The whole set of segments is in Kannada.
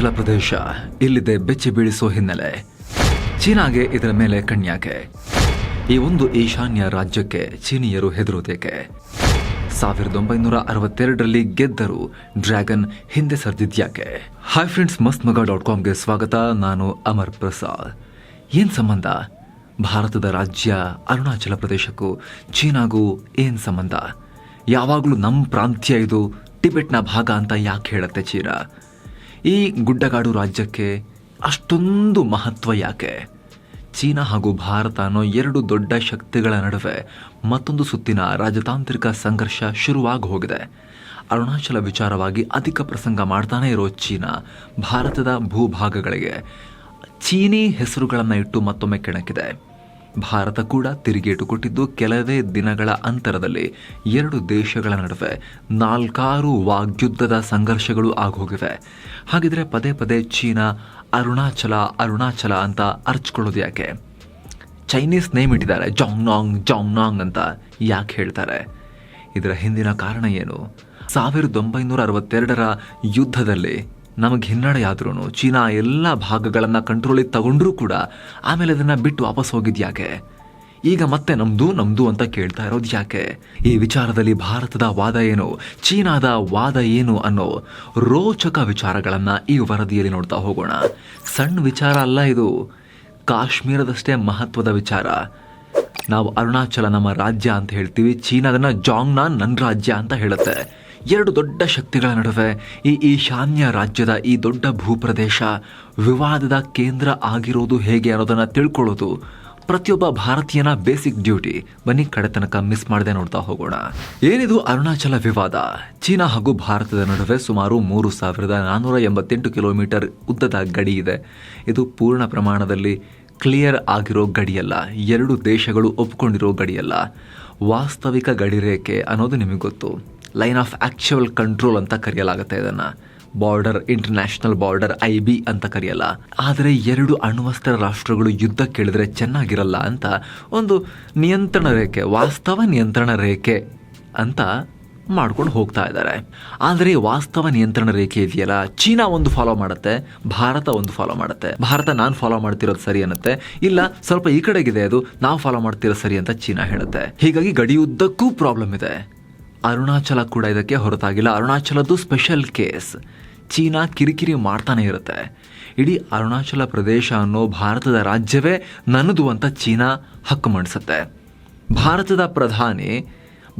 ಅರುಣಾಚಲ ಪ್ರದೇಶ ಇಲ್ಲಿದೆ ಬೆಚ್ಚಿ ಬೀಳಿಸೋ ಹಿನ್ನೆಲೆ. ಚೀನಾಗೆ ಇದರ ಮೇಲೆ ಕಣ್ಯಾಕೆ. ಈ ಒಂದು ಈಶಾನ್ಯ ರಾಜ್ಯಕ್ಕೆ ಚೀನಿಯರು ಹೆದರುವುದೇಕೆ ಸಾವಿರದ ಒಂಬೈನೂರ ಅರವತ್ತೆರಡರಲ್ಲಿ ಗೆದ್ದರು ಡ್ರ್ಯಾಗನ್ ಹಿಂದೆ ಸರಿದಿದ್ಯಾಕೆ. ಹಾಯ್ ಫ್ರೆಂಡ್ಸ್ ಮಸ್ತ್ ಮಗ ಡಾಟ್ ಕಾಮ್ಗೆ ಸ್ವಾಗತ. ನಾನು ಅಮರ್ ಪ್ರಸಾದ್. ಏನ್ ಸಂಬಂಧ? ಭಾರತದ ರಾಜ್ಯ ಅರುಣಾಚಲ ಪ್ರದೇಶಕ್ಕೂ ಚೀನಾಗೂ ಏನ್ ಸಂಬಂಧ? ಯಾವಾಗಲೂ ನಮ್ಮ ಪ್ರಾಂತ್ಯ ಇದು ಟಿಬೆಟ್ನ ಭಾಗ ಅಂತ ಯಾಕೆ ಹೇಳುತ್ತೆ ಚೀನಾ ಈ ಗುಡ್ಡಗಾಡು ರಾಜ್ಯಕ್ಕೆ ಅಷ್ಟೊಂದು ಮಹತ್ವ ಯಾಕೆ? ಚೀನಾ ಹಾಗೂ ಭಾರತ ಅನ್ನೋ ಎರಡು ದೊಡ್ಡ ಶಕ್ತಿಗಳ ನಡುವೆ ಮತ್ತೊಂದು ಸುತ್ತಿನ ರಾಜತಾಂತ್ರಿಕ ಸಂಘರ್ಷ ಶುರುವಾಗಿ ಹೋಗಿದೆ. ಅರುಣಾಚಲ ವಿಚಾರವಾಗಿ ಅಧಿಕ ಪ್ರಸಂಗ ಮಾಡ್ತಾನೆ ಇರೋ ಚೀನಾ ಭಾರತದ ಭೂಭಾಗಗಳಿಗೆ ಚೀನಿ ಹೆಸರುಗಳನ್ನು ಇಟ್ಟು ಮತ್ತೊಮ್ಮೆ ಕೆಣಕಿದೆ. ಭಾರತ ಕೂಡ ತಿರುಗೇಟು ಕೊಟ್ಟಿದ್ದು ಕೆಲವೇ ದಿನಗಳ ಅಂತರದಲ್ಲಿ ಎರಡು ದೇಶಗಳ ನಡುವೆ ನಾಲ್ಕಾರು ವಾಗ್ಯುದ್ಧದ ಸಂಘರ್ಷಗಳು ಆಗೋಗಿವೆ. ಹಾಗಿದ್ರೆ ಪದೇ ಪದೇ ಚೀನಾ ಅರುಣಾಚಲ ಅರುಣಾಚಲ ಅಂತ ಅರ್ಚ್ಕೊಳ್ಳೋದು ಯಾಕೆ? ಚೈನೀಸ್ ನೇಮ್ ಇಟ್ಟಿದ್ದಾರೆ, ಜಾಂಗ್ನಾಂಗ್ ಜಾಂಗ್ನಾಂಗ್ ಅಂತ ಯಾಕೆ ಹೇಳ್ತಾರೆ? ಇದರ ಹಿಂದಿನ ಕಾರಣ ಏನು? ಸಾವಿರದ ಒಂಬೈನೂರ ಅರವತ್ತೆರಡರ ಯುದ್ಧದಲ್ಲಿ ನಮಗೆ ಹಿನ್ನಡೆಯಾದ್ರೂ ಚೀನಾ ಎಲ್ಲ ಭಾಗಗಳನ್ನು ಕಂಟ್ರೋಲಿಗೆ ತಗೊಂಡ್ರೂ ಕೂಡ ಆಮೇಲೆ ಅದನ್ನು ಬಿಟ್ಟು ವಾಪಸ್ ಹೋಗಿದ್ಯಾಕೆ ಈಗ ಮತ್ತೆ ನಮ್ದು ನಮ್ದು ಅಂತ ಕೇಳ್ತಾ ಇರೋದು ಯಾಕೆ? ಈ ವಿಚಾರದಲ್ಲಿ ಭಾರತದ ವಾದ ಏನು? ಚೀನಾದ ವಾದ ಏನು ಅನ್ನೋ ರೋಚಕ ವಿಚಾರಗಳನ್ನ ಈ ವರದಿಯಲ್ಲಿ ನೋಡ್ತಾ ಹೋಗೋಣ. ಸಣ್ಣ ವಿಚಾರ ಅಲ್ಲ ಇದು. ಕಾಶ್ಮೀರದಷ್ಟೇ ಮಹತ್ವದ ವಿಚಾರ. ನಾವು ಅರುಣಾಚಲ ನಮ್ಮ ರಾಜ್ಯ ಅಂತ ಹೇಳ್ತೀವಿ, ಚೀನಾದನ್ನ ಜಾಂಗ್ನಾನ್ ನನ್ನ ರಾಜ್ಯ ಅಂತ ಹೇಳುತ್ತೆ. ಎರಡು ದೊಡ್ಡ ಶಕ್ತಿಗಳ ನಡುವೆ ಈ ಈಶಾನ್ಯ ರಾಜ್ಯದ ಈ ದೊಡ್ಡ ಭೂಪ್ರದೇಶ ವಿವಾದದ ಕೇಂದ್ರ ಆಗಿರೋದು ಹೇಗೆ ಅನ್ನೋದನ್ನು ತಿಳ್ಕೊಳ್ಳೋದು ಪ್ರತಿಯೊಬ್ಬ ಭಾರತೀಯನ ಬೇಸಿಕ್ ಡ್ಯೂಟಿ ಬನ್ನಿ, ಕಡೆ ತನಕ ಮಿಸ್ ಮಾಡದೆ ನೋಡ್ತಾ ಹೋಗೋಣ. ಏನಿದು ಅರುಣಾಚಲ ವಿವಾದ? ಚೀನಾ ಹಾಗೂ ಭಾರತದ ನಡುವೆ ಸುಮಾರು ಮೂರು ಸಾವಿರದ ನಾನ್ನೂರ ಎಂಬತ್ತೆಂಟು ಕಿಲೋಮೀಟರ್ ಉದ್ದದ ಗಡಿ ಇದೆ. ಇದು ಪೂರ್ಣ ಪ್ರಮಾಣದಲ್ಲಿ ಕ್ಲಿಯರ್ ಆಗಿರೋ ಗಡಿಯಲ್ಲ. ಎರಡು ದೇಶಗಳು ಒಪ್ಕೊಂಡಿರೋ ಗಡಿಯಲ್ಲ. ವಾಸ್ತವಿಕ ಗಡಿರೇಖೆ ಅನ್ನೋದು ನಿಮಗೆ ಗೊತ್ತು. ಲೈನ್ ಆಫ್ ಆಕ್ಚುವಲ್ ಕಂಟ್ರೋಲ್ ಅಂತ ಕರೆಯಲಾಗುತ್ತೆ ಇದನ್ನು. Border international border I B ಅಂತ ಕರೆಯಲ್ಲ. ಆದರೆ ಎರಡು ಅಣ್ವಸ್ತ್ರ ರಾಷ್ಟ್ರಗಳು ಯುದ್ಧ ಕೇಳಿದ್ರೆ ಚೆನ್ನಾಗಿರಲ್ಲ ಅಂತ ಒಂದು ನಿಯಂತ್ರಣ ರೇಖೆ, ವಾಸ್ತವ ನಿಯಂತ್ರಣ ರೇಖೆ ಅಂತ ಮಾಡ್ಕೊಂಡು ಹೋಗ್ತಾ ಇದ್ದಾರೆ. ಆದರೆ ವಾಸ್ತವ ನಿಯಂತ್ರಣ ರೇಖೆ ಇದೆಯಲ್ಲ? ಚೀನಾ ಒಂದು ಫಾಲೋ ಮಾಡುತ್ತೆ, ಭಾರತ ಒಂದು ಫಾಲೋ ಮಾಡುತ್ತೆ. ಭಾರತ ನಾನು ಫಾಲೋ ಮಾಡ್ತಿರೋದು ಸರಿ ಅನ್ನತ್ತೆ. ಇಲ್ಲ, ಸ್ವಲ್ಪ ಈ ಕಡೆಗಿದೆ ಅದು, ನಾವು ಫಾಲೋ ಮಾಡ್ತಿರೋದು ಸರಿ ಅಂತ ಚೀನಾ ಹೇಳುತ್ತೆ. ಹೀಗಾಗಿ ಗಡಿಯುದ್ದಕ್ಕೂ ಪ್ರಾಬ್ಲಮ್ ಇದೆ. ಅರುಣಾಚಲ ಕೂಡ ಇದಕ್ಕೆ ಹೊರತಾಗಿಲ್ಲ. ಅರುಣಾಚಲದ್ದು ಸ್ಪೆಷಲ್ ಕೇಸ್ ಚೀನಾ ಕಿರಿಕಿರಿ ಮಾಡ್ತಾನೆ ಇರುತ್ತೆ. ಇಡೀ ಅರುಣಾಚಲ ಪ್ರದೇಶ ಅನ್ನೋ ಭಾರತದ ರಾಜ್ಯವೇ ನನ್ನದು ಅಂತ ಚೀನಾ ಹಕ್ಕು ಮಂಡಿಸುತ್ತೆ. ಭಾರತದ ಪ್ರಧಾನಿ,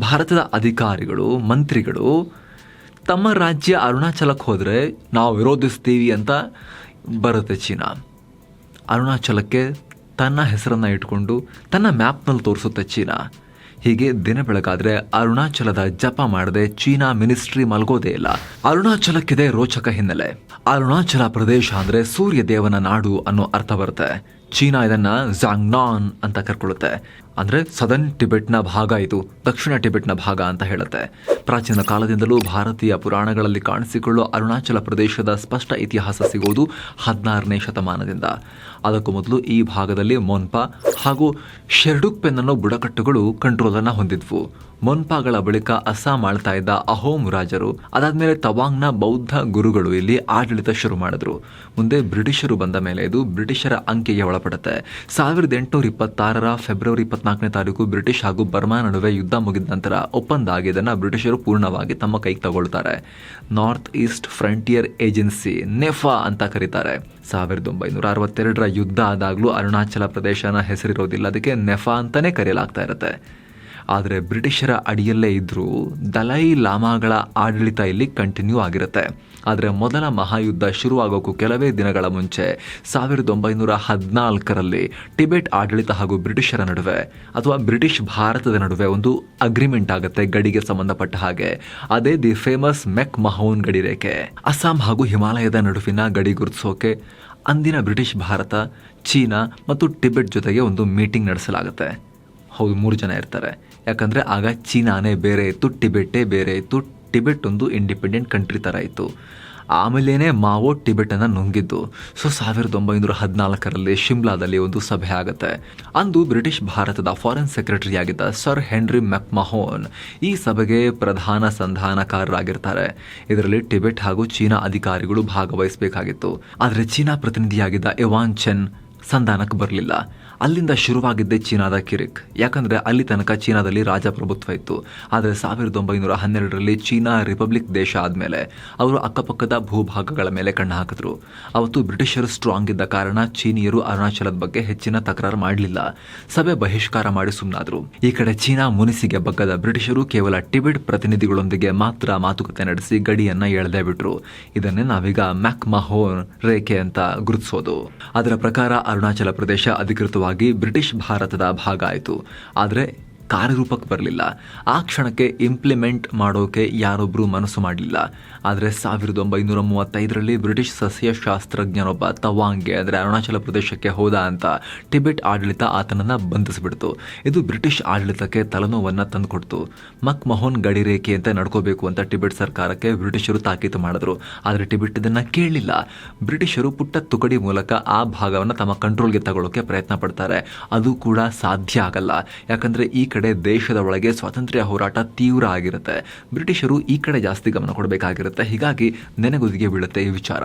ಭಾರತದ ಅಧಿಕಾರಿಗಳು, ಮಂತ್ರಿಗಳು ತಮ್ಮ ರಾಜ್ಯ ಅರುಣಾಚಲಕ್ಕೆ ಹೋದರೆ ನಾವು ವಿರೋಧಿಸ್ತೀವಿ ಅಂತ ಬರುತ್ತೆ ಚೀನಾ. ಅರುಣಾಚಲಕ್ಕೆ ತನ್ನ ಹೆಸರನ್ನು ಇಟ್ಕೊಂಡು, ತನ್ನ ಮ್ಯಾಪ್ನಲ್ಲಿ ತೋರಿಸುತ್ತೆ ಚೀನಾ. ಹೀಗೆ ದಿನ ಬೆಳಕಾದ್ರೆ ಅರುಣಾಚಲದ ಜಪ ಮಾಡದೆ ಚೀನಾ ಮಿನಿಸ್ಟ್ರಿ ಮಲ್ಗೋದೇ ಇಲ್ಲ. ಅರುಣಾಚಲಕ್ಕಿದೆ ರೋಚಕ ಹಿನ್ನೆಲೆ. ಅರುಣಾಚಲ ಪ್ರದೇಶ ಅಂದ್ರೆ ಸೂರ್ಯ ದೇವನ ನಾಡು ಅನ್ನೋ ಅರ್ಥ ಬರುತ್ತೆ. ಚೀನಾ ಇದನ್ನ ಜಾಂಗ್ನಾನ್ ಅಂತ ಕರ್ಕೊಳ್ಳುತ್ತೆ. ಅಂದ್ರೆ ಸದರ್ನ್ ಟಿಬೆಟ್ನ ಭಾಗ ಇದು, ದಕ್ಷಿಣ ಟಿಬೆಟ್ನ ಭಾಗ ಅಂತ ಹೇಳುತ್ತೆ. ಪ್ರಾಚೀನ ಕಾಲದಿಂದಲೂ ಭಾರತೀಯ ಪುರಾಣಗಳಲ್ಲಿ ಕಾಣಿಸಿಕೊಳ್ಳುವ ಅರುಣಾಚಲ ಪ್ರದೇಶದ ಸ್ಪಷ್ಟ ಇತಿಹಾಸ ಸಿಗುವುದು ಹದಿನಾರನೇ ಶತಮಾನದಿಂದ. ಅದಕ್ಕೂ ಮೊದಲು ಈ ಭಾಗದಲ್ಲಿ ಮೊನ್ಪಾ ಹಾಗೂ ಶೆರ್ಡುಕ್ ಪೆನ್ ಅನ್ನೋ ಬುಡಕಟ್ಟುಗಳು ಕಂಟ್ರೋಲನ್ನು ಹೊಂದಿದ್ವು. ಮೊನ್ಪಾಗಳ ಬಳಿಕ ಅಸ್ಸಾಂ ಆಳ್ತಾ ಇದ್ದ ಅಹೋಮ್ ರಾಜರು ಅದಾದ್ಮೇಲೆ ತವಾಂಗ್ನ ಬೌದ್ಧ ಗುರುಗಳು ಇಲ್ಲಿ ಆಡಳಿತ ಶುರು ಮಾಡಿದ್ರು. ಮುಂದೆ ಬ್ರಿಟಿಷರು ಬಂದ ಮೇಲೆ ಇದು ಬ್ರಿಟಿಷರ ಅಂಕೆಗೆ ಒಳಪಡುತ್ತೆ. ಸಾವಿರದ ಎಂಟುನೂರ ಇಪ್ಪತ್ತಾರರ ಫೆಬ್ರವರಿ ಇಪ್ಪತ್ನಾಲ್ಕನೇ ತಾರೀಕು ಬ್ರಿಟಿಷ್ ಹಾಗೂ ಬರ್ಮಾ ನಡುವೆ ಯುದ್ಧ ಮುಗಿದ ನಂತರ ಒಪ್ಪಂದ ಆಗಿದ್ದನ್ನು ಬ್ರಿಟಿಷರು ಪೂರ್ಣವಾಗಿ ತಮ್ಮ ಕೈಗೆ ತಗೊಳ್ತಾರೆ. North east frontier agency NEFA ಅಂತ ಕರೀತಾರೆ. ಸಾವಿರದ ಒಂಬೈನೂರ ಅರವತ್ತೆರಡರ ಯುದ್ಧ ಆದಾಗಲೂ ಅರುಣಾಚಲ ಪ್ರದೇಶನ ಹೆಸರಿರೋದಿಲ್ಲ. ಅದಕ್ಕೆ ನೆಫಾ ಅಂತಲೇ ಕರೆಯಲಾಗ್ತಾ ಇರುತ್ತೆ. ಆದರೆ ಬ್ರಿಟಿಷರ ಅಡಿಯಲ್ಲೇ ಇದ್ದರೂ ದಲೈ ಲಾಮಾಗಳ ಆಡಳಿತ ಇಲ್ಲಿ ಕಂಟಿನ್ಯೂ ಆಗಿರುತ್ತೆ. ಆದರೆ ಮೊದಲ ಮಹಾಯುದ್ಧ ಶುರುವಾಗೋಕ್ಕೂ ಕೆಲವೇ ದಿನಗಳ ಮುಂಚೆ ಸಾವಿರದ ಒಂಬೈನೂರ ಹದಿನಾಲ್ಕರಲ್ಲಿ ಟಿಬೆಟ್ ಆಡಳಿತ ಹಾಗೂ ಬ್ರಿಟಿಷರ ನಡುವೆ ಅಥವಾ ಬ್ರಿಟಿಷ್ ಭಾರತದ ನಡುವೆ ಒಂದು ಅಗ್ರಿಮೆಂಟ್ ಆಗುತ್ತೆ ಗಡಿಗೆ ಸಂಬಂಧಪಟ್ಟ ಹಾಗೆ. ಅದೇ ದಿ ಫೇಮಸ್ ಮೆಕ್ ಮಹೌನ್ ಗಡಿ ರೇಖೆ. ಅಸ್ಸಾಂ ಹಾಗೂ ಹಿಮಾಲಯದ ನಡುವಿನ ಗಡಿ ಗುರುತಿಸೋಕೆ ಅಂದಿನ ಬ್ರಿಟಿಷ್ ಭಾರತ, ಚೀನಾ ಮತ್ತು ಟಿಬೆಟ್ ಜೊತೆಗೆ ಒಂದು ಮೀಟಿಂಗ್ ನಡೆಸಲಾಗುತ್ತೆ. ಹೌದು, ಮೂರು ಜನ ಇರ್ತಾರೆ. ಯಾಕಂದರೆ ಆಗ ಚೀನಾನೇ ಬೇರೆ ಇತ್ತು, ಟಿಬೆಟ್ಟೇ ಬೇರೆ ಇತ್ತು, ಟಿಬೆಟ್ ಒಂದು ಇಂಡಿಪೆಂಡೆಂಟ್ ಕಂಟ್ರಿ ಥರ ಇತ್ತು. ಆಮೇಲೇ ಮಾವೋ ಟಿಬೆಟನ್ನು ನುಂಗಿದ್ದು. ಸೊ, ಸಾವಿರದ ಒಂಬೈನೂರ ಹದಿನಾಲ್ಕರಲ್ಲಿ ಶಿಮ್ಲಾದಲ್ಲಿ ಒಂದು ಸಭೆ ಆಗುತ್ತೆ. ಅಂದು ಬ್ರಿಟಿಷ್ ಭಾರತದ ಫಾರಿನ್ ಸೆಕ್ರೆಟರಿಯಾಗಿದ್ದ ಸರ್ ಹೆನ್ರಿ ಮೆಕ್ಮಹೋನ್ ಈ ಸಭೆಗೆ ಪ್ರಧಾನ ಸಂಧಾನಕಾರರಾಗಿರ್ತಾರೆ. ಇದರಲ್ಲಿ ಟಿಬೆಟ್ ಹಾಗೂ ಚೀನಾ ಅಧಿಕಾರಿಗಳು ಭಾಗವಹಿಸಬೇಕಾಗಿತ್ತು. ಆದರೆ ಚೀನಾ ಪ್ರತಿನಿಧಿಯಾಗಿದ್ದ ಎವಾನ್ ಚೆನ್ ಸಂಧಾನಕ್ಕೆ ಬರಲಿಲ್ಲ. ಅಲ್ಲಿಂದ ಶುರುವಾಗಿದ್ದೆ ಚೀನಾದ ಕಿರಿಕ್. ಯಾಕಂದ್ರೆ ಅಲ್ಲಿ ತನಕ ಚೀನಾದಲ್ಲಿ ರಾಜಪ್ರಭುತ್ವ ಇತ್ತು. ಆದರೆ ಸಾವಿರದ ಒಂಬೈನೂರ ಹನ್ನೆರಡರಲ್ಲಿ ಚೀನಾ ರಿಪಬ್ಲಿಕ್ ದೇಶ ಆದಮೇಲೆ ಅವರು ಅಕ್ಕಪಕ್ಕದ ಭೂಭಾಗಗಳ ಮೇಲೆ ಕಣ್ಣು ಹಾಕಿದ್ರು. ಅವತ್ತು ಬ್ರಿಟಿಷರು ಸ್ಟ್ರಾಂಗ್ ಇದ್ದ ಕಾರಣ ಚೀನಿಯರು ಅರುಣಾಚಲದ ಬಗ್ಗೆ ಹೆಚ್ಚಿನ ತಕರಾರು ಮಾಡಲಿಲ್ಲ. ಸಭೆ ಬಹಿಷ್ಕಾರ ಮಾಡಿ ಸುಮ್ಮನಾದ್ರು ಈ ಕಡೆ ಚೀನಾ ಮುನಿಸಿಗೆ ಬಗ್ಗದ ಬ್ರಿಟಿಷರು ಕೇವಲ ಟಿಬೆಟ್ ಪ್ರತಿನಿಧಿಗಳೊಂದಿಗೆ ಮಾತ್ರ ಮಾತುಕತೆ ನಡೆಸಿ ಗಡಿಯನ್ನ ಎಳೆದೇ ಬಿಟ್ರು. ಇದನ್ನೇ ನಾವೀಗ ಮ್ಯಾಕ್ ಮಹೋನ್ ರೇಖೆ ಅಂತ ಗುರುತಿಸೋದು. ಅದರ ಪ್ರಕಾರ ಅರುಣಾಚಲ ಪ್ರದೇಶ ಅಧಿಕೃತವಾಗಿ ಬ್ರಿಟಿಷ್ ಭಾರತದ ಭಾಗ ಆಯಿತು. ಆದರೆ ಕಾರ್ಯರೂಪಕ್ಕೆ ಬರಲಿಲ್ಲ. ಆ ಕ್ಷಣಕ್ಕೆ ಇಂಪ್ಲಿಮೆಂಟ್ ಮಾಡೋಕೆ ಯಾರೊಬ್ಬರು ಮನಸ್ಸು ಮಾಡಲಿಲ್ಲ ಆದರೆ ಸಾವಿರದ ಒಂಬೈನೂರ ಮೂವತ್ತೈದರಲ್ಲಿ ಬ್ರಿಟಿಷ್ ಸಸ್ಯಶಾಸ್ತ್ರಜ್ಞನೊಬ್ಬ ತವಾಂಗ್ಗೆ, ಅಂದರೆ ಅರುಣಾಚಲ ಪ್ರದೇಶಕ್ಕೆ ಹೋದ ಅಂತ ಟಿಬೆಟ್ ಆಡಳಿತ ಆತನನ್ನು ಬಂಧಿಸಿಬಿಡ್ತು. ಇದು ಬ್ರಿಟಿಷ್ ಆಡಳಿತಕ್ಕೆ ತಲೆನೋವನ್ನು ತಂದುಕೊಡ್ತು. ಮಕ್ ಮೋಹನ್ ಗಡಿ ರೇಖೆ ಅಂತ ನಡ್ಕೋಬೇಕು ಅಂತ ಟಿಬೆಟ್ ಸರ್ಕಾರಕ್ಕೆ ಬ್ರಿಟಿಷರು ತಾಕೀತು ಮಾಡಿದ್ರು. ಆದರೆ ಟಿಬೆಟ್ ಇದನ್ನು ಕೇಳಲಿಲ್ಲ. ಬ್ರಿಟಿಷರು ಪುಟ್ಟ ತುಕಡಿ ಮೂಲಕ ಆ ಭಾಗವನ್ನು ತಮ್ಮ ಕಂಟ್ರೋಲ್ಗೆ ತಗೊಳ್ಳೋಕೆ ಪ್ರಯತ್ನ ಪಡ್ತಾರೆ. ಅದು ಕೂಡ ಸಾಧ್ಯ ಆಗಲ್ಲ. ಯಾಕಂದರೆ ಈ ಕಡೆ ದೇಶದ ಒಳಗೆ ಸ್ವಾತಂತ್ರ್ಯ ಹೋರಾಟ ತೀವ್ರ ಆಗಿರುತ್ತೆ. ಬ್ರಿಟಿಷರು ಈ ಕಡೆ ಜಾಸ್ತಿ ಗಮನ ಕೊಡಬೇಕಾಗಿರುತ್ತೆ. ಹೀಗಾಗಿ ನೆನೆಗುದಿಗೆ ಬೀಳುತ್ತೆ ಈ ವಿಚಾರ.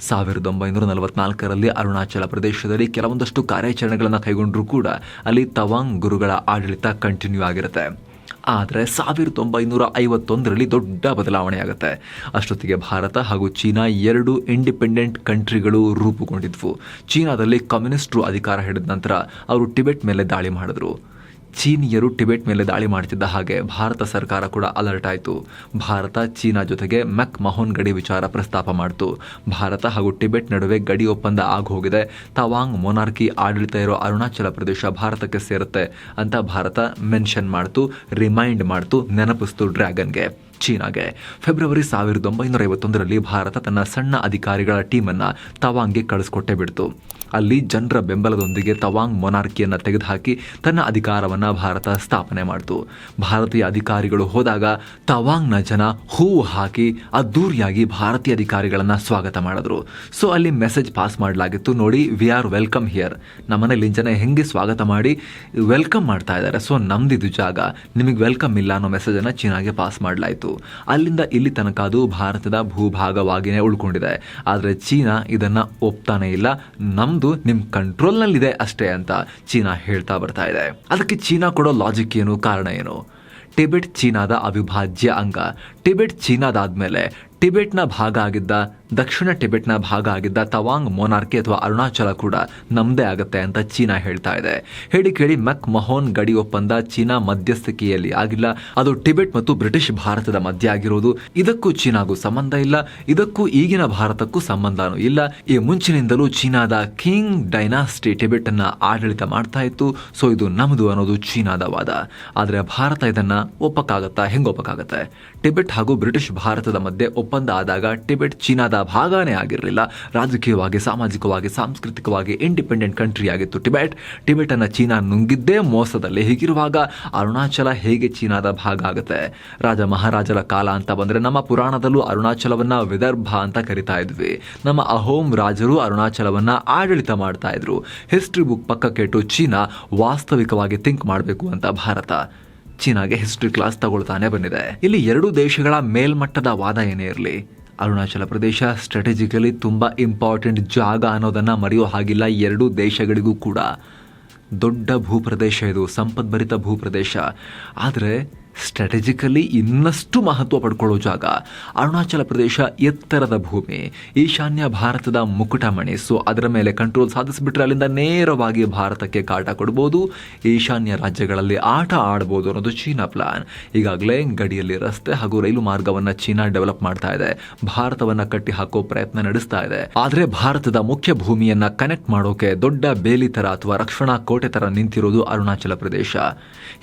ಸಾವಿರದ ಒಂಬೈನೂರ ನಲವತ್ನಾಲ್ಕರಲ್ಲಿ ಅರುಣಾಚಲ ಪ್ರದೇಶದಲ್ಲಿ ಕೆಲವೊಂದಷ್ಟು ಕಾರ್ಯಾಚರಣೆಗಳನ್ನು ಕೈಗೊಂಡರೂ ಕೂಡ ಅಲ್ಲಿ ತವಾಂಗ್ ಗುರುಗಳ ಆಡಳಿತ ಕಂಟಿನ್ಯೂ ಆಗಿರುತ್ತೆ. ಆದರೆ ಸಾವಿರದ ಒಂಬೈನೂರ ಐವತ್ತೊಂದರಲ್ಲಿ ದೊಡ್ಡ ಬದಲಾವಣೆ ಆಗುತ್ತೆ. ಅಷ್ಟೊತ್ತಿಗೆ ಭಾರತ ಹಾಗೂ ಚೀನಾ ಎರಡು ಇಂಡಿಪೆಂಡೆಂಟ್ ಕಂಟ್ರಿಗಳು ರೂಪುಗೊಂಡಿದ್ವು. ಚೀನಾದಲ್ಲಿ ಕಮ್ಯುನಿಸ್ಟ್ರು ಅಧಿಕಾರ ಹಿಡಿದ ನಂತರ ಅವರು ಟಿಬೆಟ್ ಮೇಲೆ ದಾಳಿ ಮಾಡಿದ್ರು. ಚೀನಿಯರು ಟಿಬೆಟ್ ಮೇಲೆ ದಾಳಿ ಮಾಡ್ತಿದ್ದ ಹಾಗೆ ಭಾರತ ಸರ್ಕಾರ ಕೂಡ ಅಲರ್ಟ್ ಆಯಿತು. ಭಾರತ ಚೀನಾ ಜೊತೆಗೆ ಮೆಕ್ ಮಹೋನ್ ಗಡಿ ವಿಚಾರ ಪ್ರಸ್ತಾಪ ಮಾಡಿತು. ಭಾರತ ಹಾಗೂ ಟಿಬೆಟ್ ನಡುವೆ ಗಡಿ ಒಪ್ಪಂದ ಆಗೋಗಿದೆ. ತವಾಂಗ್ ಮೊನಾರ್ಕಿ ಆಡಳಿತ ಇರೋ ಅರುಣಾಚಲ ಪ್ರದೇಶ ಭಾರತಕ್ಕೆ ಸೇರುತ್ತೆ ಅಂತ ಭಾರತ ಮೆನ್ಷನ್ ಮಾಡ್ತು, ರಿಮೈಂಡ್ ಮಾಡ್ತು ನೆನಪಿಸ್ತು ಡ್ರ್ಯಾಗನ್ಗೆ. ಚೀನಾಗೆ ಫೆಬ್ರವರಿ ಸಾವಿರದ ಒಂಬೈನೂರ ಐವತ್ತೊಂದರಲ್ಲಿ ಭಾರತ ತನ್ನ ಸಣ್ಣ ಅಧಿಕಾರಿಗಳ ಟೀಮನ್ನು ತವಾಂಗ್ಗೆ ಕಳಿಸ್ಕೊಟ್ಟೆ ಬಿಡ್ತು. ಅಲ್ಲಿ ಜನರ ಬೆಂಬಲದೊಂದಿಗೆ ತವಾಂಗ್ ಮೊನಾರ್ಕಿಯನ್ನು ತೆಗೆದುಹಾಕಿ ತನ್ನ ಅಧಿಕಾರವನ್ನು ಭಾರತ ಸ್ಥಾಪನೆ ಮಾಡಿತು. ಭಾರತೀಯ ಅಧಿಕಾರಿಗಳು ಹೋದಾಗ ತವಾಂಗ್ನ ಜನ ಹೂವು ಹಾಕಿ ಅದ್ದೂರಿಯಾಗಿ ಭಾರತೀಯ ಅಧಿಕಾರಿಗಳನ್ನು ಸ್ವಾಗತ ಮಾಡಿದ್ರು. ಸೊ, ಅಲ್ಲಿ ಮೆಸೇಜ್ ಪಾಸ್ ಮಾಡಲಾಗಿತ್ತು. ನೋಡಿ ವಿ ಆರ್ ವೆಲ್ಕಮ್ ಹಿಯರ್ ನಮ್ಮನೆಯಲ್ಲಿ ಜನ ಹೆಂಗೆ ಸ್ವಾಗತ ಮಾಡಿ ವೆಲ್ಕಮ್ ಮಾಡ್ತಾ ಇದ್ದಾರೆ. ಸೊ, ನಮ್ದಿದು ಜಾಗ. ನಿಮಗೆ ವೆಲ್ಕಮ್ ಇಲ್ಲ ಅನ್ನೋ ಮೆಸೇಜನ್ನು ಚೀನಾಗೆ ಪಾಸ್ ಮಾಡಲಾಯಿತು. ಅಲ್ಲಿಂದ ಇಲ್ಲಿ ತನಕ ಅದು ಭಾರತದ ಭೂಭಾಗವಾಗಿಯೇ ಉಳ್ಕೊಂಡಿದೆ. ಆದರೆ ಚೀನಾ ಇದನ್ನ ಒಪ್ತಾನೇ ಇಲ್ಲ. ನಮ್ದು ನಿಮ್ ಕಂಟ್ರೋಲ್ನಲ್ಲಿದೆ ಅಷ್ಟೇ ಅಂತ ಚೀನಾ ಹೇಳ್ತಾ ಬರ್ತಾ ಇದೆ. ಅದಕ್ಕೆ ಚೀನಾ ಕೊಡೋ ಲಾಜಿಕ್ ಏನು, ಕಾರಣ ಏನು? ಟಿಬೆಟ್ ಚೀನಾದ ಅವಿಭಾಜ್ಯ ಅಂಗ ಟಿಬೆಟ್ ಚೀನಾದಾದ್ಮೇಲೆ ಟಿಬೆಟ್ನ ಭಾಗ ಆಗಿದ್ದ, ದಕ್ಷಿಣ ಟಿಬೆಟ್ನ ಭಾಗ ಆಗಿದ್ದ ತವಾಂಗ್ ಮೊನಾರ್ಕಿ ಅಥವಾ ಅರುಣಾಚಲ ಕೂಡ ನಮ್ದೇ ಆಗುತ್ತೆ ಅಂತ ಚೀನಾ ಹೇಳ್ತಾ ಇದೆ. ಹೇಳಿ ಕೇಳಿ ಮೆಕ್ ಮಹೋನ್ ಗಡಿ ಒಪ್ಪಂದ ಚೀನಾ ಮಧ್ಯಸ್ಥಿಕೆಯಲ್ಲಿ ಆಗಿಲ್ಲ. ಅದು ಟಿಬೆಟ್ ಮತ್ತು ಬ್ರಿಟಿಷ್ ಭಾರತದ ಮಧ್ಯೆ ಆಗಿರೋದು. ಇದಕ್ಕೂ ಚೀನಾಗೂ ಸಂಬಂಧ ಇಲ್ಲ. ಇದಕ್ಕೂ ಈಗಿನ ಭಾರತಕ್ಕೂ ಸಂಬಂಧನೂ ಇಲ್ಲ. ಈ ಮುಂಚಿನಿಂದಲೂ ಚೀನಾದ ಕಿಂಗ್ ಡೈನಾಸ್ಟಿ ಟಿಬೆಟ್ ಅನ್ನ ಆಡಳಿತ ಮಾಡ್ತಾ ಇತ್ತು. ಸೊ ಇದು ನಮ್ದು ಅನ್ನೋದು ಚೀನಾದ ವಾದ. ಆದರೆ ಭಾರತ ಇದನ್ನ ಒಪ್ಪಕ್ಕಾಗತ್ತಾ? ಹೆಂಗ್ ಒಪ್ಪಕ್ಕಾಗತ್ತೆ? ಟಿಬೆಟ್ ಹಾಗೂ ಬ್ರಿಟಿಷ್ ಭಾರತದ ಮಧ್ಯೆ ಒಪ್ಪಂದ ಆದಾಗ ಟಿಬೆಟ್ ಚೀನಾದ ಭಾಗನೇ ಆಗಿರಲಿಲ್ಲ. ರಾಜಕೀಯವಾಗಿ, ಸಾಮಾಜಿಕವಾಗಿ, ಸಾಂಸ್ಕೃತಿಕವಾಗಿ ಇಂಡಿಪೆಂಡೆಂಟ್ ಕಂಟ್ರಿ ಆಗಿತ್ತು ಟಿಬೆಟ್. ಟಿಬೆಟ್ ಅನ್ನು ಚೀನಾ ನುಂಗಿದ್ದೇ ಮೋಸದಲ್ಲಿ ಹೀಗಿರುವಾಗ ಅರುಣಾಚಲ ಹೇಗೆ ಚೀನಾದ ಭಾಗ ಆಗುತ್ತೆ? ರಾಜ ಮಹಾರಾಜರ ಕಾಲ ಅಂತ ಬಂದ್ರೆ ನಮ್ಮ ಪುರಾಣದಲ್ಲೂ ಅರುಣಾಚಲವನ್ನ ವಿದರ್ಭ ಅಂತ ಕರಿತಾ ಇದ್ವಿ. ನಮ್ಮ ಅಹೋಮ್ ರಾಜರು ಅರುಣಾಚಲವನ್ನ ಆಡಳಿತ ಮಾಡ್ತಾ ಇದ್ರು. ಹಿಸ್ಟ್ರಿ ಬುಕ್ ಪಕ್ಕಕ್ಕೆಟ್ಟು ಚೀನಾ ವಾಸ್ತವಿಕವಾಗಿ ಥಿಂಕ್ ಮಾಡಬೇಕು ಅಂತ ಭಾರತ. ಚೀನಾಗೆ ಹಿಸ್ಟ್ರಿ ಕ್ಲಾಸ್ ತಗೊಳ್ತಾನೆ ಬಂದಿದೆ. ಇಲ್ಲಿ ಎರಡು ದೇಶಗಳ ಮೇಲ್ಮಟ್ಟದ ವಾದ ಏನೇ ಇರಲಿ, ಅರುಣಾಚಲ ಪ್ರದೇಶ ಸ್ಟ್ರಾಟಜಿಕಲಿ ತುಂಬ ಇಂಪಾರ್ಟೆಂಟ್ ಜಾಗ ಅನ್ನೋದನ್ನ ಮರೆಯೋ ಹಾಗಿಲ್ಲ ಎರಡೂ ದೇಶಗಳಿಗೂ ಕೂಡ. ದೊಡ್ಡ ಭೂಪ್ರದೇಶ ಇದು ಸಂಪದ್ಭರಿತ ಭೂಪ್ರದೇಶ. ಆದರೆ ಸ್ಟ್ರಾಟಜಿಕಲಿ ಇನ್ನಷ್ಟು ಮಹತ್ವ ಪಡ್ಕೊಳ್ಳೋ ಜಾಗ ಅರುಣಾಚಲ ಪ್ರದೇಶ ಎತ್ತರದ ಭೂಮಿ, ಈಶಾನ್ಯ ಭಾರತದ ಮುಕುಟಮಣಿ ಸೊ ಅದರ ಮೇಲೆ ಕಂಟ್ರೋಲ್ ಸಾಧಿಸಿಬಿಟ್ರೆ ಅಲ್ಲಿಂದ ನೇರವಾಗಿ ಭಾರತಕ್ಕೆ ಕಾಟ ಕೊಡ್ಬೋದು. ಈಶಾನ್ಯ ರಾಜ್ಯಗಳಲ್ಲಿ ಆಟ ಆಡ್ಬೋದು ಅನ್ನೋದು ಚೀನಾ ಪ್ಲಾನ್ ಈಗಾಗಲೇ ಗಡಿಯಲ್ಲಿ ರಸ್ತೆ ಹಾಗೂ ರೈಲು ಮಾರ್ಗವನ್ನ ಚೀನಾ ಡೆವಲಪ್ ಮಾಡ್ತಾ ಇದೆ. ಭಾರತವನ್ನ ಕಟ್ಟಿ ಹಾಕೋ ಪ್ರಯತ್ನ ನಡೆಸ್ತಾ ಇದೆ. ಆದರೆ ಭಾರತದ ಮುಖ್ಯ ಭೂಮಿಯನ್ನ ಕನೆಕ್ಟ್ ಮಾಡೋಕೆ ದೊಡ್ಡ ಬೇಲಿ ತರ ಅಥವಾ ರಕ್ಷಣಾ ಕೋಟೆ ತರ ನಿಂತಿರೋದು ಅರುಣಾಚಲ ಪ್ರದೇಶ.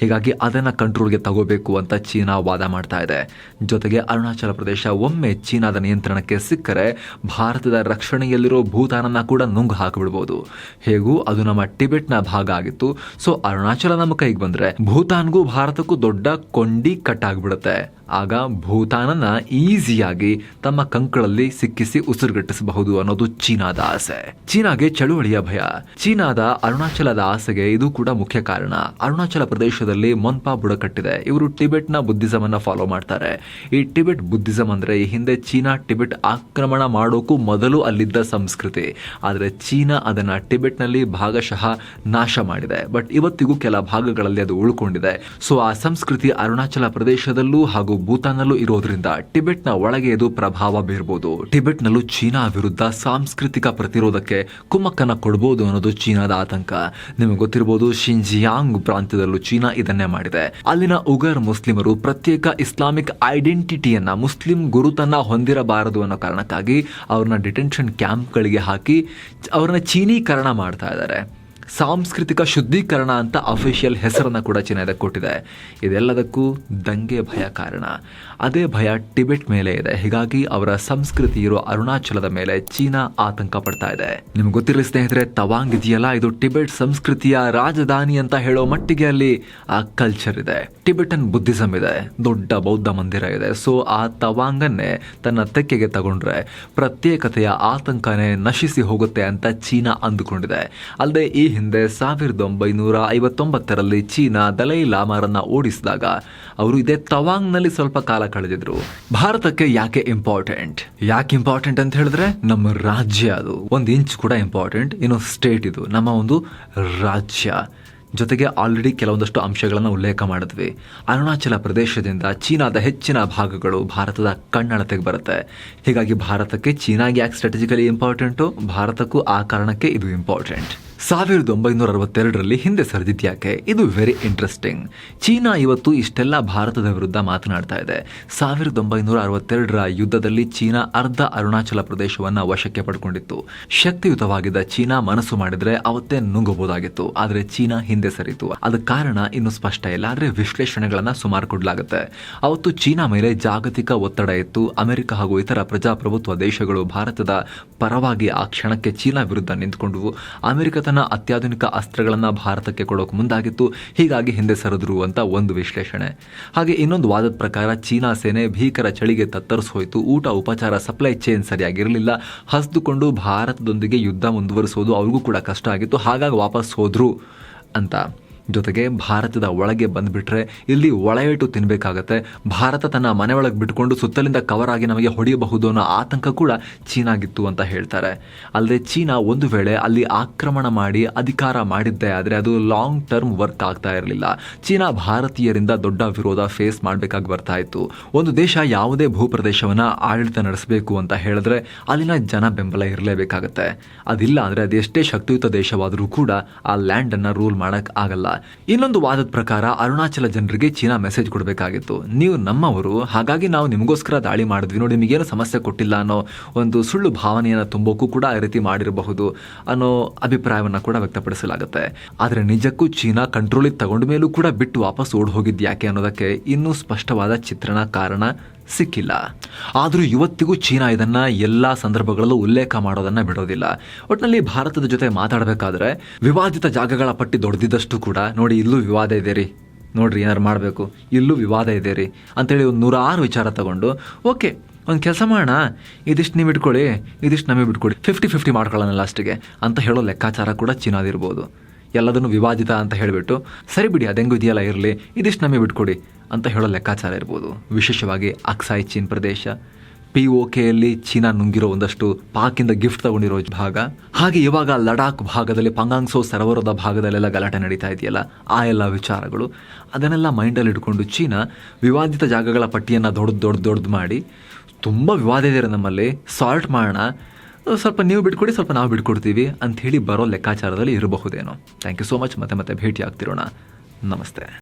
ಹೀಗಾಗಿ ಅದನ್ನ ಕಂಟ್ರೋಲ್ಗೆ ತಗೋಬೇಕು ಬಿಡಬೇಕು ಅಂತ ಚೀನಾ ವಾದ ಮಾಡ್ತಾ ಇದೆ. ಜೊತೆಗೆ ಅರುಣಾಚಲ ಪ್ರದೇಶ ಒಮ್ಮೆ ಚೀನಾದ ನಿಯಂತ್ರಣಕ್ಕೆ ಸಿಕ್ಕರೆ ಭಾರತದ ರಕ್ಷಣೆಯಲ್ಲಿರೋ ಭೂತಾನನ್ನ ಕೂಡ ನುಂಗು ಹಾಕಿಬಿಡ್ಬೋದು. ಹೇಗೂ ಅದು ನಮ್ಮ ಟಿಬೆಟ್ನ ಭಾಗ ಆಗಿತ್ತು. ಸೊ ಅರುಣಾಚಲ ನಮ್ಮ ಕೈಗೆ ಬಂದ್ರೆ ಭೂತಾನ್ಗೂ ಭಾರತಕ್ಕೂ ದೊಡ್ಡ ಕೊಂಡಿ ಕಟ್ಟಾಗ್ಬಿಡುತ್ತೆ. ಆಗ ಭೂತಾನನ್ನ ಈಸಿಯಾಗಿ ತಮ್ಮ ಕಂಕಳಲ್ಲಿ ಸಿಕ್ಕಿಸಿ ಉಸಿರುಗಟ್ಟಿಸಬಹುದು ಅನ್ನೋದು ಚೀನಾದ ಆಸೆ. ಚೀನಾಗೆ ಚಳುವಳಿಯ ಭಯ. ಚೀನಾದ ಅರುಣಾಚಲದ ಆಸೆಗೆ ಇದು ಕೂಡ ಮುಖ್ಯ ಕಾರಣ. ಅರುಣಾಚಲ ಪ್ರದೇಶದಲ್ಲಿ ಮೊನ್ಪಾ ಬುಡಕಟ್ಟಿದೆ. ಇವರು ಟಿಬೆಟ್ನ ಬುದ್ಧಿಸಮ್ ಅನ್ನ ಫಾಲೋ ಮಾಡ್ತಾರೆ. ಈ ಟಿಬೆಟ್ ಬುದ್ಧಿಸಮ್ ಅಂದ್ರೆ ಈ ಹಿಂದೆ ಚೀನಾ ಟಿಬೆಟ್ ಆಕ್ರಮಣ ಮಾಡೋಕ್ಕೂ ಮೊದಲು ಅಲ್ಲಿದ್ದ ಸಂಸ್ಕೃತಿ. ಆದರೆ ಚೀನಾ ಅದನ್ನ ಟಿಬೆಟ್ನಲ್ಲಿ ಭಾಗಶಃ ನಾಶ ಮಾಡಿದೆ. ಬಟ್ ಇವತ್ತಿಗೂ ಕೆಲ ಭಾಗಗಳಲ್ಲಿ ಅದು ಉಳ್ಕೊಂಡಿದೆ. ಸೊ ಆ ಸಂಸ್ಕೃತಿ ಅರುಣಾಚಲ ಪ್ರದೇಶದಲ್ಲೂ ಹಾಗೂ ಭೂತಾನ್ನಲ್ಲೂ ಇರೋದ್ರಿಂದ ಟಿಬೆಟ್ನ ಒಳಗೆ ಇದು ಪ್ರಭಾವ ಬೀರಬಹುದು ಟಿಬೆಟ್ನಲ್ಲೂ ಚೀನಾ ವಿರುದ್ಧ ಸಾಂಸ್ಕೃತಿಕ ಪ್ರತಿರೋಧಕ್ಕೆ ಕುಮ್ಮಕ್ಕನ್ನ ಕೊಡಬಹುದು ಅನ್ನೋದು ಚೀನಾದ ಆತಂಕ. ನಿಮಗೆ ಗೊತ್ತಿರಬಹುದು ಶಿಂಜಿಯಾಂಗ್ ಪ್ರಾಂತ್ಯದಲ್ಲೂ ಚೀನಾ ಇದನ್ನೇ ಮಾಡಿದೆ. ಅಲ್ಲಿನ ಉಗರ್ ಮುಸ್ಲಿಮರು ಪ್ರತ್ಯೇಕ ಇಸ್ಲಾಮಿಕ್ ಐಡೆಂಟಿಟಿಯನ್ನು ಮುಸ್ಲಿಂ ಗುರುತನ್ನ ಹೊಂದಿರಬಾರದು ಅನ್ನೋ ಕಾರಣಕ್ಕಾಗಿ ಅವ್ರನ್ನ ಡಿಟೆನ್ಷನ್ ಕ್ಯಾಂಪ್ಗಳಿಗೆ ಹಾಕಿ ಅವ್ರನ್ನ ಚೀನೀಕರಣ ಮಾಡ್ತಾ ಇದ್ದಾರೆ. ಸಾಂಸ್ಕೃತಿಕ ಶುದ್ಧೀಕರಣ ಅಂತ ಅಫಿಷಿಯಲ್ ಹೆಸರನ್ನ ಕೂಡ ಚೆನ್ನಾಗಿ ಕೊಟ್ಟಿದೆ. ಇದೆಲ್ಲದಕ್ಕೂ ದಂಗೆ ಭಯ ಕಾರಣ. ಅದೇ ಭಯ ಟಿಬೆಟ್ ಮೇಲೆ ಇದೆ. ಹೀಗಾಗಿ ಅವರ ಸಂಸ್ಕೃತಿ ಇರೋ ಅರುಣಾಚಲದ ಮೇಲೆ ಚೀನಾ ಆತಂಕ ಪಡ್ತಾ ಇದೆ. ನಿಮ್ಗೆ ಗೊತ್ತಿರಲಿ ಸ್ನೇಹಿತರೆ, ತವಾಂಗ್ ಇದೆಯಲ್ಲ? ಇದು ಟಿಬೆಟ್ ಸಂಸ್ಕೃತಿಯ ರಾಜಧಾನಿ ಅಂತ ಹೇಳೋ ಮಟ್ಟಿಗೆ ಅಲ್ಲಿ ಆ ಕಲ್ಚರ್ ಇದೆ. ಟಿಬೆಟನ್ ಬುದ್ಧಿಸಮ್ ಇದೆ. ದೊಡ್ಡ ಬೌದ್ಧ ಮಂದಿರ ಇದೆ. ಸೊ ಆ ತವಾಂಗನ್ನೇ ತನ್ನ ತೆಕ್ಕೆಗೆ ತಗೊಂಡ್ರೆ ಪ್ರತ್ಯೇಕತೆಯ ಆತಂಕನೇ ನಶಿಸಿ ಹೋಗುತ್ತೆ ಅಂತ ಚೀನಾ ಅಂದುಕೊಂಡಿದೆ. ಅಲ್ಲದೆ ಈ ಹಿಂದೆ ಸಾವಿರದ ಒಂಬೈನೂರ ಐವತ್ತೊಂಬತ್ತರಲ್ಲಿ ಚೀನಾ ದಲೈ ಲಾಮಾರನ್ನ ಓಡಿಸಿದಾಗ ಅವರು ಇದೇ ತವಾಂಗ್ನಲ್ಲಿ ಸ್ವಲ್ಪ ಕಾಲ ಕಳೆದಿದ್ರು. ಭಾರತಕ್ಕೆ ಯಾಕೆ ಇಂಪಾರ್ಟೆಂಟ್ ಯಾಕೆ ಇಂಪಾರ್ಟೆಂಟ್ ಅಂತ ಹೇಳಿದ್ರೆ ನಮ್ಮ ರಾಜ್ಯ ಅದು. ಒಂದು ಇಂಚ್ ಕೂಡ ಇಂಪಾರ್ಟೆಂಟ್ ಇನ್ನು ಸ್ಟೇಟ್ ಇದು. ನಮ್ಮ ಒಂದು ರಾಜ್ಯ. ಜೊತೆಗೆ ಆಲ್ರೆಡಿ ಕೆಲವೊಂದಷ್ಟು ಅಂಶಗಳನ್ನು ಉಲ್ಲೇಖ ಮಾಡಿದ್ವಿ. ಅರುಣಾಚಲ ಪ್ರದೇಶದಿಂದ ಚೀನಾದ ಹೆಚ್ಚಿನ ಭಾಗಗಳು ಭಾರತದ ಕಣ್ಣಳತೆಗೆ ಬರುತ್ತೆ. ಹೀಗಾಗಿ ಭಾರತಕ್ಕೆ ಚೀನಾಗೆ ಯಾಕೆ ಸ್ಟ್ರಾಟಜಿಕಲಿ ಇಂಪಾರ್ಟೆಂಟು ಭಾರತಕ್ಕೂ ಆ ಕಾರಣಕ್ಕೆ ಇದು ಇಂಪಾರ್ಟೆಂಟ್ ಸಾವಿರದ ಒಂಬೈನೂರ ಅರವತ್ತೆರಡರಲ್ಲಿ ಹಿಂದೆ ಸರಿದಿದ್ಯಾಕೆ ಇದು ವೆರಿ ಇಂಟ್ರೆಸ್ಟಿಂಗ್ ಚೀನಾ ಇವತ್ತು ಇಷ್ಟೆಲ್ಲ ಭಾರತದ ವಿರುದ್ಧ ಮಾತನಾಡ್ತಾ ಇದೆ. ಸಾವಿರದ ಒಂಬೈನೂರ ಅರವತ್ತೆರಡರ ಯುದ್ಧದಲ್ಲಿ ಚೀನಾ ಅರ್ಧ ಅರುಣಾಚಲ ಪ್ರದೇಶವನ್ನು ವಶಕ್ಕೆ ಪಡ್ಕೊಂಡಿತ್ತು. ಶಕ್ತಿಯುತವಾಗಿದ್ದ ಚೀನಾ ಮನಸ್ಸು ಮಾಡಿದ್ರೆ ಅವತ್ತೇ ನುಂಗಬಹುದಾಗಿತ್ತು. ಆದರೆ ಚೀನಾ ಹಿಂದೆ ಸರಿತು ಅದಕ್ಕೆ ಕಾರಣ ಇನ್ನು ಸ್ಪಷ್ಟ ಇಲ್ಲ. ಆದರೆ ವಿಶ್ಲೇಷಣೆಗಳನ್ನು ಸುಮಾರು ಕೊಡಲಾಗುತ್ತೆ. ಅವತ್ತು ಚೀನಾ ಮೇಲೆ ಜಾಗತಿಕ ಒತ್ತಡ ಇತ್ತು. ಅಮೆರಿಕ ಹಾಗೂ ಇತರ ಪ್ರಜಾಪ್ರಭುತ್ವ ದೇಶಗಳು ಭಾರತದ ಪರವಾಗಿ ಆ ಕ್ಷಣಕ್ಕೆ ಚೀನಾ ವಿರುದ್ಧ ನಿಂತ್ಕೊಂಡವು. ಅಮೆರಿಕ ತನ್ನ ಅತ್ಯಾಧುನಿಕ ಅಸ್ತ್ರಗಳನ್ನು ಭಾರತಕ್ಕೆ ಕೊಡೋಕೆ ಮುಂದಾಗಿತ್ತು. ಹೀಗಾಗಿ ಹಿಂದೆ ಸರಿದ್ರು ಅಂತ ಒಂದು ವಿಶ್ಲೇಷಣೆ. ಹಾಗೆ ಇನ್ನೊಂದು ವಾದದ ಪ್ರಕಾರ ಚೀನಾ ಸೇನೆ ಭೀಕರ ಚಳಿಗೆ ತತ್ತರಿಸೋಯ್ತು ಊಟ, ಉಪಚಾರ ಸಪ್ಲೈ ಚೈನ್ ಸರಿಯಾಗಿರಲಿಲ್ಲ. ಹಸಿದುಕೊಂಡು ಭಾರತದೊಂದಿಗೆ ಯುದ್ಧ ಮುಂದುವರಿಸೋದು ಅವ್ರಿಗೂ ಕೂಡ ಕಷ್ಟ ಆಗಿತ್ತು. ಹಾಗಾಗಿ ವಾಪಸ್ ಹೋದ್ರು ಅಂತ. ಜೊತೆಗೆ ಭಾರತದ ಒಳಗೆ ಬಂದ್ಬಿಟ್ರೆ ಇಲ್ಲಿ ಒಳಯಿಟ್ಟು ತಿನ್ಬೇಕಾಗತ್ತೆ. ಭಾರತ ತನ್ನ ಮನೆ ಒಳಗೆ ಬಿಟ್ಕೊಂಡು ಸುತ್ತಲಿಂದ ಕವರ್ ಆಗಿ ನಮಗೆ ಹೊಡೆಯಬಹುದು ಅನ್ನೋ ಆತಂಕ ಕೂಡ ಚೀನಾಗಿತ್ತು ಅಂತ ಹೇಳ್ತಾರೆ. ಅಲ್ಲದೆ ಚೀನಾ ಒಂದು ವೇಳೆ ಅಲ್ಲಿ ಆಕ್ರಮಣ ಮಾಡಿ ಅಧಿಕಾರ ಮಾಡಿದ್ದೇ ಆದರೆ ಅದು ಲಾಂಗ್ ಟರ್ಮ್ ವರ್ಕ್ ಆಗ್ತಾ ಇರಲಿಲ್ಲ. ಚೀನಾ ಭಾರತೀಯರಿಂದ ದೊಡ್ಡ ವಿರೋಧ ಫೇಸ್ ಮಾಡಬೇಕಾಗಿ ಬರ್ತಾ ಇತ್ತು. ಒಂದು ದೇಶ ಯಾವುದೇ ಭೂಪ್ರದೇಶವನ್ನು ಆಡಳಿತ ನಡೆಸಬೇಕು ಅಂತ ಹೇಳಿದ್ರೆ ಅಲ್ಲಿನ ಜನ ಬೆಂಬಲ ಇರಲೇಬೇಕಾಗತ್ತೆ. ಅದಿಲ್ಲ ಅಂದರೆ ಅದೆಷ್ಟೇ ಶಕ್ತಿಯುತ ದೇಶವಾದರೂ ಕೂಡ ಆ ಲ್ಯಾಂಡನ್ನು ರೂಲ್ ಮಾಡೋಕ್ಕಾಗಲ್ಲ ಇನ್ನೊಂದು ವಾದದ ಪ್ರಕಾರ ಅರುಣಾಚಲ ಜನರಿಗೆ ಚೀನಾ ಮೆಸೇಜ್ ಕೊಡಬೇಕಾಗಿತ್ತು. ನೀವು ನಮ್ಮವರು, ಹಾಗಾಗಿ ನಾವು ನಿಮಗೋಸ್ಕರ ದಾಳಿ ಮಾಡಿದ್ವಿ. ನೋಡಿ, ನಿಮಗೇನು ಸಮಸ್ಯೆ ಕೊಟ್ಟಿಲ್ಲ ಅನ್ನೋ ಒಂದು ಸುಳ್ಳು ಭಾವನೆಯನ್ನು ತುಂಬೋಕ್ಕೂ ಕೂಡ ಆ ರೀತಿ ಮಾಡಿರಬಹುದು ಅನ್ನೋ ಅಭಿಪ್ರಾಯವನ್ನು ಕೂಡ ವ್ಯಕ್ತಪಡಿಸಲಾಗುತ್ತೆ. ಆದರೆ ನಿಜಕ್ಕೂ ಚೀನಾ ಕಂಟ್ರೋಲಿಗೆ ತಗೊಂಡ ಮೇಲೂ ಕೂಡ ಬಿಟ್ಟು ವಾಪಸ್ ಓಡ್ ಹೋಗಿದ್ದು ಯಾಕೆ ಅನ್ನೋದಕ್ಕೆ ಇನ್ನೂ ಸ್ಪಷ್ಟವಾದ ಚಿತ್ರಣ ಕಾರಣ ಸಿಕ್ಕಿಲ್ಲ. ಆದರೂ ಇವತ್ತಿಗೂ ಚೀನಾ ಇದನ್ನ ಎಲ್ಲ ಸಂದರ್ಭಗಳಲ್ಲೂ ಉಲ್ಲೇಖ ಮಾಡೋದನ್ನ ಬಿಡೋದಿಲ್ಲ. ಒಟ್ಟಿನಲ್ಲಿ ಭಾರತದ ಜೊತೆ ಮಾತಾಡಬೇಕಾದ್ರೆ ವಿವಾದಿತ ಜಾಗಗಳ ಪಟ್ಟಿ ದೊಡ್ಡದಿದ್ದಷ್ಟು ಕೂಡ ನೋಡಿ ಇಲ್ಲೂ ವಿವಾದ ಇದೆ ರೀ ನೋಡ್ರಿ ಏನಾರು ಮಾಡಬೇಕು. ಇಲ್ಲೂ ವಿವಾದ ಇದೆ ರೀ ಅಂತೇಳಿ ಒಂದು ನೂರಾರು ವಿಚಾರ ತಗೊಂಡು, ಓಕೆ, ಒಂದು ಕೆಲಸ ಮಾಡೋಣ. ಇದಿಷ್ಟು ನೀವು ಇಟ್ಕೊಳ್ಳಿ, ಇದಿಷ್ಟು ನಮಗೆ ಬಿಟ್ಕೊಡಿ. ಫಿಫ್ಟಿ ಫಿಫ್ಟಿ ಮಾಡ್ಕೊಳ್ಳೋಣ ಲಾಸ್ಟಿಗೆ ಅಂತ ಹೇಳೋ ಲೆಕ್ಕಾಚಾರ ಕೂಡ ಚೀನಾದಿರ್ಬೋದು ಎಲ್ಲದನ್ನು ವಿವಾದಿತ ಅಂತ ಹೇಳಿಬಿಟ್ಟು, ಸರಿ ಬಿಡಿ ಅದೆಂಗೂ ಇದೆಯಲ್ಲ, ಇರಲಿ, ಇದಿಷ್ಟು ನಮಗೆ ಬಿಟ್ಕೊಡಿ ಅಂತ ಹೇಳೋ ಲೆಕ್ಕಾಚಾರ ಇರ್ಬೋದು. ವಿಶೇಷವಾಗಿ ಅಕ್ಸಾಯ್ ಚೀನ್ ಪ್ರದೇಶ. ಪಿ ಒ ಕೆಯಲ್ಲಿ ಚೀನಾ ನುಂಗಿರೋ ಒಂದಷ್ಟು ಪಾಕಿಂದ ಗಿಫ್ಟ್ ತಗೊಂಡಿರೋ ಭಾಗ. ಹಾಗೆ ಇವಾಗ ಲಡಾಖ್ ಭಾಗದಲ್ಲಿ ಪಂಗಾಂಗ್ಸೋ ಸರೋವರದ ಭಾಗದಲ್ಲೆಲ್ಲ ಗಲಾಟೆ ನಡೀತಾ ಇದೆಯಲ್ಲ, ಆ ಎಲ್ಲ ವಿಚಾರಗಳು. ಅದನ್ನೆಲ್ಲ ಮೈಂಡಲ್ಲಿ ಇಟ್ಕೊಂಡು ಚೀನಾ ವಿವಾದಿತ ಜಾಗಗಳ ಪಟ್ಟಿಯನ್ನು ದೊಡ್ಡ ದೊಡ್ಡ ದೊಡ್ಡದು ಮಾಡಿ, ತುಂಬ ವಿವಾದ ಇದೆ ನಮ್ಮಲ್ಲಿ. ಸಾಲ್ಟ್ ಮಾಡೋಣ ಸ್ವಲ್ಪ ನೀವು ಬಿಟ್ಕೊಡಿ, ಸ್ವಲ್ಪ ನಾವು ಬಿಟ್ಕೊಡ್ತೀವಿ ಅಂತ ಹೇಳಿ ಬರೋ ಲೆಕ್ಕಾಚಾರದಲ್ಲಿ ಇರಬಹುದೇನೋ. ಥ್ಯಾಂಕ್ ಯು ಸೋ ಮಚ್ ಮತ್ತೆ ಮತ್ತೆ ಭೇಟಿ ಆಗ್ತಿರೋಣ ನಮಸ್ತೆ.